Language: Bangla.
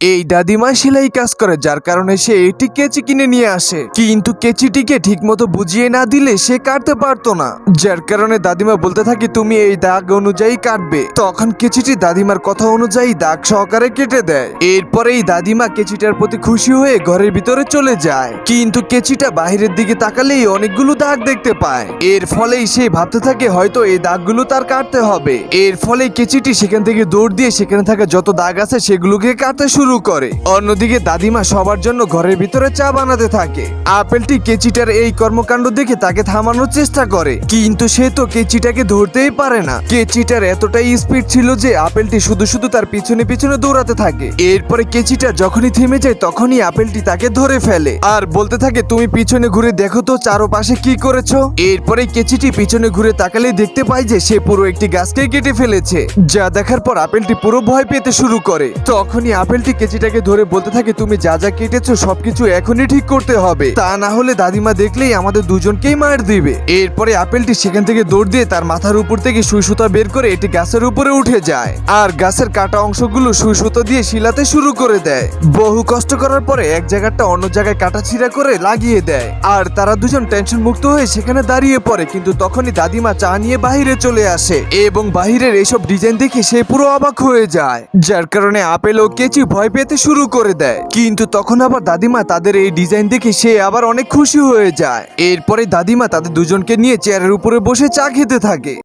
এই দাদিমা সেলাই কাজ করে, যার কারণে সে একটি কেচি কিনে নিয়ে আসে। কিন্তু কেচিটিকে ঠিকমতো বুঝিয়ে না দিলে সে কাটতে পারতো না। যার কারণে দাদিমা বলতে থাকে, তুমি এই দাগ অনুযায়ী কাটবে। তখন কেচিটি দাদিমার কথা অনুযায়ী দাগ সহকারে কেটে দেয়। এরপরে এই দাদিমা কেচিটার প্রতি খুশি হয়ে ঘরের ভিতরে চলে যায়। কিন্তু কেচিটা বাইরের দিকে তাকালেই অনেকগুলো দাগ দেখতে পায়। এর ফলেই সে ভাবতে থাকে, হয়তো এই দাগগুলো তার কাটতে হবে। এর ফলে কেচিটি সেখান থেকে দৌড় দিয়ে সেখানে থাকা যত দাগ আছে সেগুলোকে কাটতে শুরু করে। অন্যদিকে দাদিমা সবার জন্য ঘরের ভিতরে চা বানাতে থাকে। আপেলটি কেচিটার এই কর্মকাণ্ড দেখে তাকে থামানোর চেষ্টা করে। কিন্তু সে তো কেচিটাকে ধরতেই পারে না। কেচিটার এতটাই স্পিড ছিল যে আপেলটি শুধু শুধু তার পিছনে পিছনে দৌড়াতে থাকে। এরপরে কেচিটা যখনই থেমে যায়, তখনই আপেলটি তাকে ধরে ফেলে। আর বলতে থাকে, তুমি পিছনে ঘুরে দেখো তো চারপাশে কি করেছ? এরপরে কেচিটি পিছনে ঘুরে তাকালেই দেখতে পায় যে সে পুরো একটি গাছকে কেটে ফেলেছে। যা দেখার পর আপেলটি পুরো ভয় পেতে শুরু করে। তখনই আপেলটি কেচিটাকে ধরে বলতে থাকে, তুমি যা যা কেটেছো সবকিছু এখনই ঠিক করতে হবে। তা না হলে দাদিমা দেখলেই আমাদের দুজনকেই মার দিবে। এরপরে আপেলটি সেখান থেকে দৌড় দিয়ে তার মাথার উপর থেকে সুই সুতা বের করে এটি গাছের উপরে উঠে যায়। আর গাছের কাটা অংশগুলো সুই দিয়ে শিলাতে শুরু করে দেয়। বহু কষ্ট করার পরে এক জায়গাটা অন্য জায়গায় কাটা ছিঁড়া করে লাগিয়ে দেয়। আর তারা দুজন টেনশন মুক্ত হয়ে সেখানে দাঁড়িয়ে পড়ে, কিন্তু তখনই দাদিমা চা নিয়ে বাহিরে চলে আসে। এবং বাহিরের এইসব ডিজাইন দেখে সে পুরো অবাক হয়ে যায়। যার কারণে আপেল ও কেচি ভয় পেতে শুরু করে দেয়। কিন্তু তখন আবার দাদিমা তাদের এই ডিজাইন দেখে সে আবার অনেক খুশি হয়ে যায়। এরপরে দাদিমা তাদের দুজনকে নিয়ে চেয়ারের উপরে বসে চা খেতে থাকে।